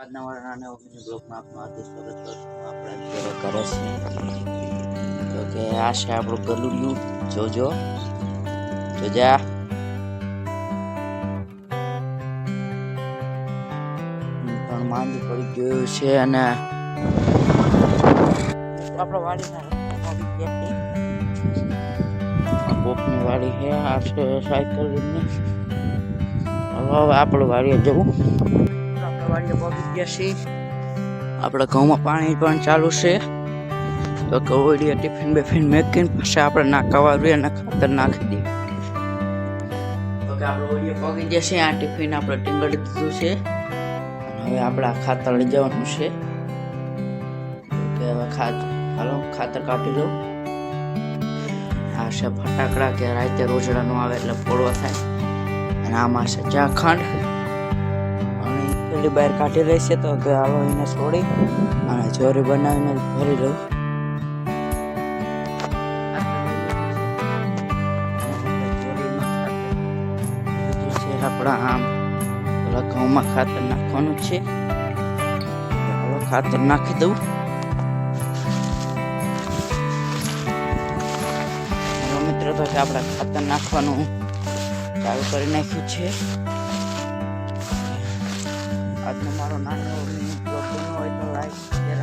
આજના વાળાના ઓપનિંગ બ્લોગમાં આપનું હાર્દિક સ્વાગત કરું આપણે અત્યારે કરે છે. તો કે આ છે આપણું ગલુડિયું જોજો. જોજા. પણ માંદી પડી ગયું છે અને આપણો વાડીના કોકની વાડી છે. આ છે સાયકલ હવે આપણે વાડીએ જવું. વાડીએ પહોંચી ગયા છીએ. આપણે ઘઉંમાં પાણી પણ ચાલુ છે. તો ઘઉડીએ ટિફિન બેફિન મેકીને પછી આપણે નાખવા રૂએ અને ખાતર નાખી દઈએ. તો ગયા છીએ. આ ટિફિન આપણે ટીંગડી દીધું છે. અને હવે ખાતર લઈ જવાનું છે. કે હવે ખાતર ખાતર કાઢી દઉં આ છે ફટાકડા કે રાતે રોજડાનો આવે એટલે ફોડવા થાય. અને આમાં છે ચાખંડ. પેલી બહાર કાઢી રહી છે તો કે હાલો એને છોડી અને ચોરી બનાવીને ભરી લઉં આપણા આમ પેલા ઘઉંમાં ખાતર નાખવાનું છે. ખાતર નાખી દઉં. મિત્રો, તો આપણે ખાતર નાખવાનું ચાલુ કરી નાખ્યું છે. આજનો મારો નાનો બ્લોગ બન્યો હોય તો લાઈક શેર